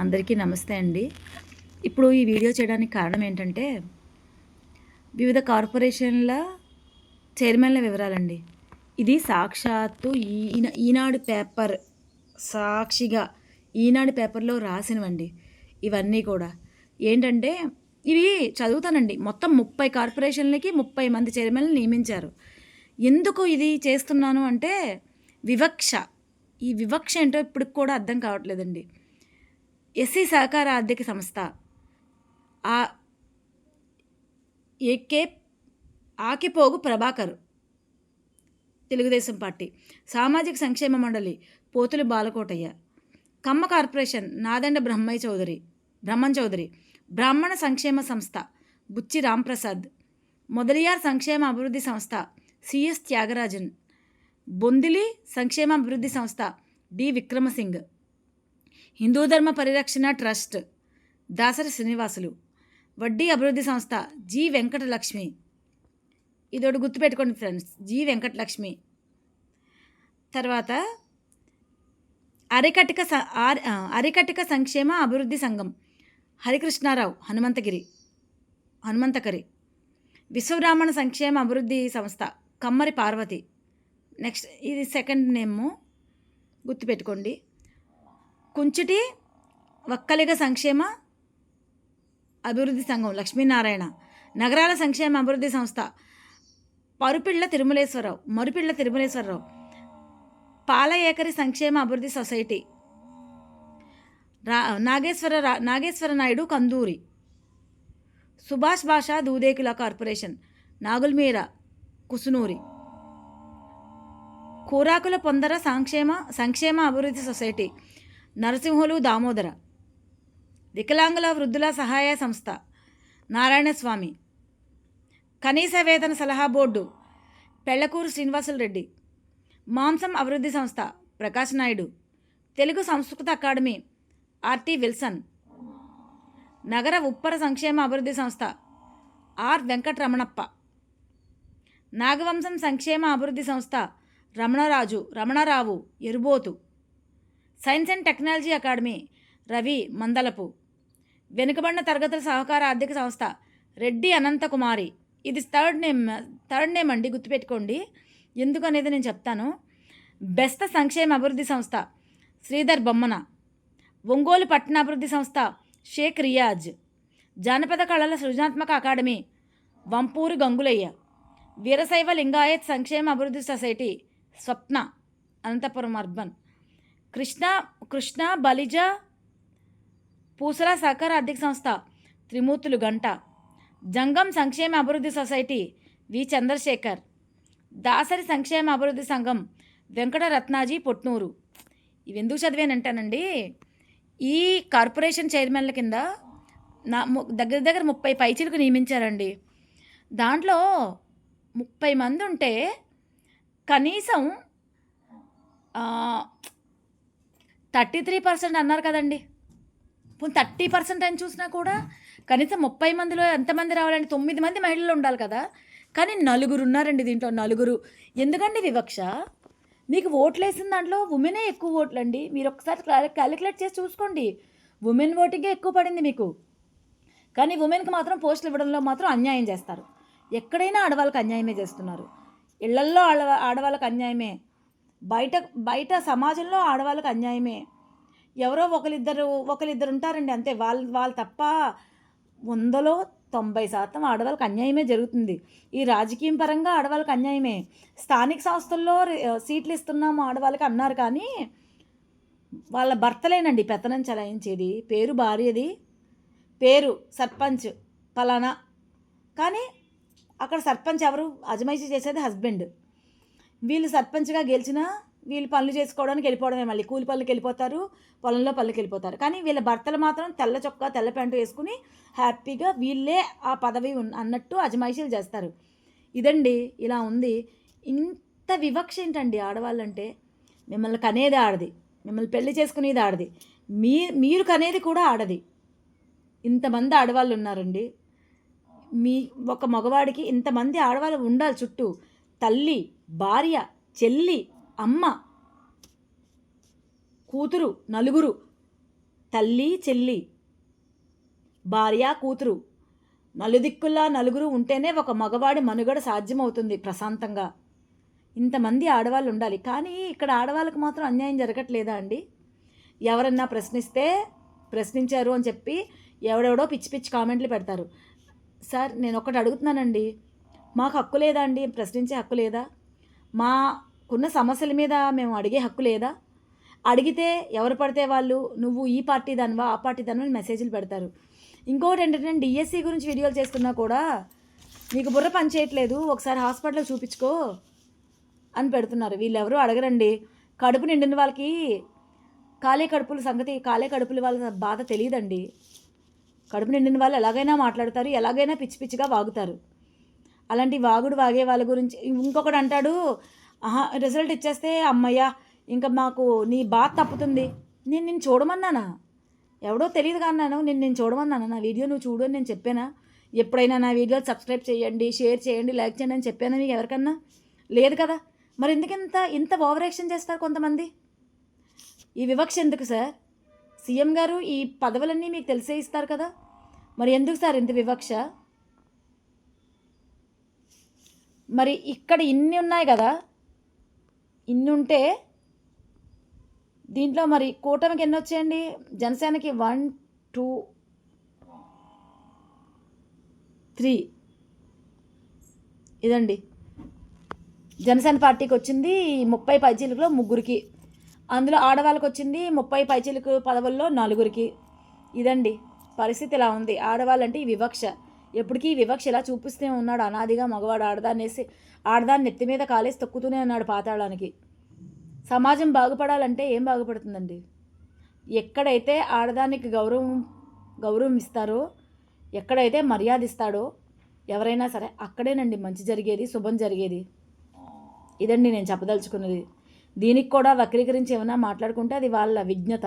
అందరికీ నమస్తే అండి. ఇప్పుడు ఈ వీడియో చేయడానికి కారణం ఏంటంటే వివిధ కార్పొరేషన్ల చైర్మన్ల వివరాలండి. ఇది సాక్షాత్తు ఈన ఈనాడు పేపర్ సాక్షిగా ఈనాడు పేపర్లో రాసినవండి. ఇవన్నీ కూడా. ఏంటంటే ఇవి చదువుతానండి. మొత్తం ముప్పై కార్పొరేషన్లకి ముప్పై మంది చైర్మన్లు నియమించారు. ఎందుకు ఇది చేస్తున్నాను అంటే వివక్ష. ఈ వివక్ష ఏంటో ఇప్పటికి కూడా అర్థం కావట్లేదండి. ఎస్సీ సహకార ఆర్థిక సంస్థ. ఆ ఏకే ఆకిపోగు ప్రభాకర్ తెలుగుదేశం పార్టీ. సామాజిక సంక్షేమ మండలి పోతులు బాలకోటయ్య. కమ్మ కార్పొరేషన్ నాదండ బ్రహ్మయ్య చౌదరి బ్రహ్మన్ చౌదరి. బ్రాహ్మణ సంక్షేమ సంస్థ బుచ్చి రాంప్రసాద్. మొదలియార్ సంక్షేమ అభివృద్ధి సంస్థ సిఎస్ త్యాగరాజన్. బొందిలి సంక్షేమ అభివృద్ధి సంస్థ డి విక్రమసింగ్. హిందూ ధర్మ పరిరక్షణ ట్రస్ట్ దాసరి శ్రీనివాసులు వడ్డీ అభివృద్ధి సంస్థ జి వెంకటలక్ష్మి. ఇదోటి గుర్తుపెట్టుకోండి ఫ్రెండ్స్ జి వెంకటలక్ష్మి. తర్వాత అరికటిక స అరికటిక సంక్షేమ అభివృద్ధి సంఘం హరికృష్ణారావు హనుమంతగిరి హనుమంతకరి. విశ్వబ్రాహ్మణ సంక్షేమ అభివృద్ధి సంస్థ కమ్మరి పార్వతి. నెక్స్ట్ ఇది సెకండ్ నేమ్ గుర్తుపెట్టుకోండి. కుంచుటి వక్కలిగ సంక్షేమ అభివృద్ధి సంఘం లక్ష్మీనారాయణ. నగరాల సంక్షేమ అభివృద్ధి సంస్థ. పరుపిళ్ళ తిరుమలేశ్వరరావు మరుపిళ్ళ తిరుమలేశ్వరరావు. పాలయేకరి సంక్షేమ అభివృద్ధి సొసైటీ. రా నాగేశ్వర రా నాగేశ్వర నాయుడు కందూరి. సుభాష్ భాషా దూదేకుల కార్పొరేషన్ నాగుల్మీర కుసునూరి. కూరాకుల పొందర సంక్షేమ సంక్షేమ అభివృద్ధి సొసైటీ. నరసింహులు దామోదర. వికలాంగుల వృద్ధుల సహాయ సంస్థ. నారాయణస్వామి. కనీస వేతన సలహా బోర్డు. పెళ్ళకూరు శ్రీనివాసులు రెడ్డి మాంసం అభివృద్ధి సంస్థ. ప్రకాష్ నాయుడు. తెలుగు సంస్కృత అకాడమీ. RT Wilson. నగర ఉప్పర సంక్షేమ అభివృద్ధి సంస్థ. ఆర్ వెంకటరమణప్ప. నాగవంశం సంక్షేమ అభివృద్ధి సంస్థ. Ramanaraju Ramanarao Erubothu. Science and technology academy Ravi Mandalapu. వెనుకబడిన తరగతుల సహకార ఆర్థిక సంస్థ రెడ్డి అనంతకుమారి. ఇది థర్డ్ నేమ్ థర్డ్ నేమ్ అండి గుర్తుపెట్టుకోండి. ఎందుకు అనేది నేను చెప్తాను. బెస్త సంక్షేమ అభివృద్ధి సంస్థ శ్రీధర్ బొమ్మన. ఒంగోలు పట్టణాభివృద్ధి సంస్థ షేక్ రియాజ్. జానపద కళల సృజనాత్మక అకాడమీ వంపూరి గంగులయ్య. వీరశైవ లింగాయత్ సంక్షేమ అభివృద్ధి సొసైటీ స్వప్న అనంతపురం అర్బన్. కృష్ణ కృష్ణ బలిజ పూసల సహకార ఆర్థిక సంస్థ త్రిమూర్తులు గంట. జంగం సంక్షేమ అభివృద్ధి సొసైటీ వి. చంద్రశేఖర్. దాసరి సంక్షేమ అభివృద్ధి సంఘం వెంకట రత్నాజీ పొట్నూరు. ఇవి ఎందుకు చదివానంటానండి ఈ కార్పొరేషన్ చైర్మన్ల కింద నా దగ్గర దగ్గర ముప్పై పైచీలకు నియమించారండి. దాంట్లో ముప్పై మంది ఉంటే కనీసం థర్టీ త్రీ పర్సెంట్ అన్నారు కదండి. పోనీ థర్టీ పర్సెంట్ అని చూసినా కూడా కనీసం ముప్పై మందిలో ఎంతమంది రావాలండి? తొమ్మిది మంది మహిళలు ఉండాలి కదా. కానీ నలుగురు ఉన్నారండి దీంట్లో నలుగురు. ఎందుకండి వివక్ష? మీకు ఓట్లు వేసిన దాంట్లో ఉమెనే ఎక్కువ ఓట్లు అండి మీరు ఒకసారి క్యాలిక్యులేట్ చేసి చూసుకోండి. ఉమెన్ ఓటింగే ఎక్కువ పడింది మీకు. కానీ ఉమెన్కి మాత్రం పోస్టులు ఇవ్వడంలో మాత్రం అన్యాయం చేస్తారు. ఎక్కడైనా ఆడవాళ్ళకి అన్యాయమే చేస్తున్నారు. ఇళ్ళల్లో ఆడ ఆడవాళ్ళకి అన్యాయమే. బయట బయట సమాజంలో ఆడవాళ్ళకి అన్యాయమే. ఎవరో ఒకరిద్దరు ఒకరిద్దరు ఉంటారండి అంతే. వాళ్ళు వాళ్ళు తప్ప వందలో తొంభై శాతం ఆడవాళ్ళకి అన్యాయమే జరుగుతుంది. ఈ రాజకీయం పరంగా ఆడవాళ్ళకి అన్యాయమే. స్థానిక సంస్థల్లో సీట్లు ఇస్తున్నాము ఆడవాళ్ళకి అన్నారు కానీ వాళ్ళ భర్తలేనండి పెత్తనం చలాయించేది. పేరు భార్యది. పేరు సర్పంచ్ ఫలానా. కానీ అక్కడ సర్పంచ్ ఎవరు? అజమాయిషీ చేసేది హస్బెండ్. వీళ్ళు సర్పంచ్గా గెలిచినా వీళ్ళు పనులు చేసుకోవడానికి వెళ్ళిపోవడమే మళ్ళీ. కూలి పనులకు వెళ్ళిపోతారు పొలంలో పనులకు వెళ్ళిపోతారు. కానీ వీళ్ళ భర్తలు మాత్రం తెల్ల చొక్కా తెల్ల ప్యాంటు వేసుకుని హ్యాపీగా వీళ్ళే ఆ పదవి ఉన్- అన్నట్టు అజమాయిషీలు చేస్తారు. ఇదండి ఇలా ఉంది. ఇంత వివక్ష ఏంటండి ఆడవాళ్ళంటే? మిమ్మల్ని కనేది ఆడది. మిమ్మల్ని పెళ్ళి చేసుకునేది ఆడది. మీ మీరు కనేది కూడా ఆడది. ఇంతమంది ఆడవాళ్ళు ఉన్నారండి. మీ ఒక మగవాడికి ఇంతమంది ఆడవాళ్ళు ఉండాలి చుట్టూ. తల్లి భార్య చెల్లి అమ్మ కూతురు నలుగురు తల్లి చెల్లి. భార్య కూతురు. నలుదిక్కుల్లా నలుగురు ఉంటేనే ఒక మగవాడి మనుగడ సాధ్యమవుతుంది ప్రశాంతంగా. ఇంతమంది ఆడవాళ్ళు ఉండాలి. కానీ ఇక్కడ ఆడవాళ్ళకి మాత్రం అన్యాయం జరగట్లేదా అండి? ఎవరన్నా ప్రశ్నిస్తే ప్రశ్నించారు అని చెప్పి ఎవడెవడో పిచ్చి పిచ్చి కామెంట్లు పెడతారు. సార్ నేను ఒకటి అడుగుతున్నానండి. మాకు హక్కు లేదా అండి? ప్రశ్నించే హక్కు లేదా? మాకున్న సమస్యల మీద మేము అడిగే హక్కు లేదా? అడిగితే ఎవరు పడితే వాళ్ళు? నువ్వు ఈ పార్టీ దానివా ఆ పార్టీ దానివా అని మెసేజ్లు పెడతారు. ఇంకోటి ఏంటంటే డిఎస్సి గురించి వీడియోలు చేస్తున్నా కూడా నీకు బుర్ర పని చేయట్లేదు ఒకసారి హాస్పిటల్లో చూపించుకో అని పెడుతున్నారు. వీళ్ళెవరూ అడగరండి. కడుపు నిండిన వాళ్ళకి కాలే కడుపుల సంగతి కాలే కడుపుల వాళ్ళ బాధ తెలియదండి. కడుపు నిండిన వాళ్ళు ఎలాగైనా మాట్లాడతారు ఎలాగైనా పిచ్చి పిచ్చిగా వాగుతారు. అలాంటి వాగుడు వాగే వాళ్ళ గురించి ఇంకొకడు అంటాడు ఆహా రిజల్ట్ ఇచ్చేస్తే అమ్మయ్య ఇంకా మాకు నీ బాధ తప్పుతుంది. నేను నేను చూడమన్నానా? ఎవడో తెలియదు అన్నాను. నేను నేను చూడమన్నాను? నా వీడియో నువ్వు చూడు అని నేను చెప్పానా? ఎప్పుడైనా నా వీడియో సబ్స్క్రైబ్ చేయండి షేర్ చేయండి లైక్ చేయండి అని చెప్పానా మీకు ఎవరికన్నా? లేదు కదా. మరి ఎందుకు ఇంత ఇంత ఓవర్ యాక్షన్ చేస్తారు కొంతమంది? ఈ వివక్ష ఎందుకు సార్? సీఎం గారు ఈ పదవులన్నీ మీకు తెలిసే ఇస్తారు కదా. మరి ఎందుకు సార్ ఇంత వివక్ష? మరి ఇక్కడ ఇన్ని ఉన్నాయి కదా ఇన్ని ఉంటే దీంట్లో మరి కూటమికి ఎన్ని వచ్చాయండి? జనసేనకి వన్ టూ త్రీ ఇదండి. జనసేన పార్టీకి వచ్చింది ముప్పై పైచీలకులో ముగ్గురికి. అందులో ఆడవాళ్ళకి వచ్చింది ముప్పై పైచీలకు పదవుల్లో నలుగురికి. ఇదండి పరిస్థితి ఇలా ఉంది. ఆడవాళ్ళంటే ఈ వివక్ష. ఎప్పటికీ వివక్ష ఇలా చూపిస్తూనే ఉన్నాడు? అనాదిగా మగవాడు ఆడదాన్నేసి ఆడదాన్ని నెత్తి మీద కాలేసి తొక్కుతూనే ఉన్నాడు పాతాళానికి. సమాజం బాగుపడాలంటే ఏం బాగుపడుతుందండి? ఎక్కడైతే ఆడదానికి గౌరవం గౌరవం ఇస్తారో ఎక్కడైతే మర్యాద ఇస్తాడో ఎవరైనా సరే అక్కడేనండి మంచి జరిగేది శుభం జరిగేది. ఇదండి నేను చెప్పదలుచుకున్నది. దీనికి కూడా వక్రీకరించి ఏమైనా మాట్లాడుకుంటే అది వాళ్ళ విజ్ఞత.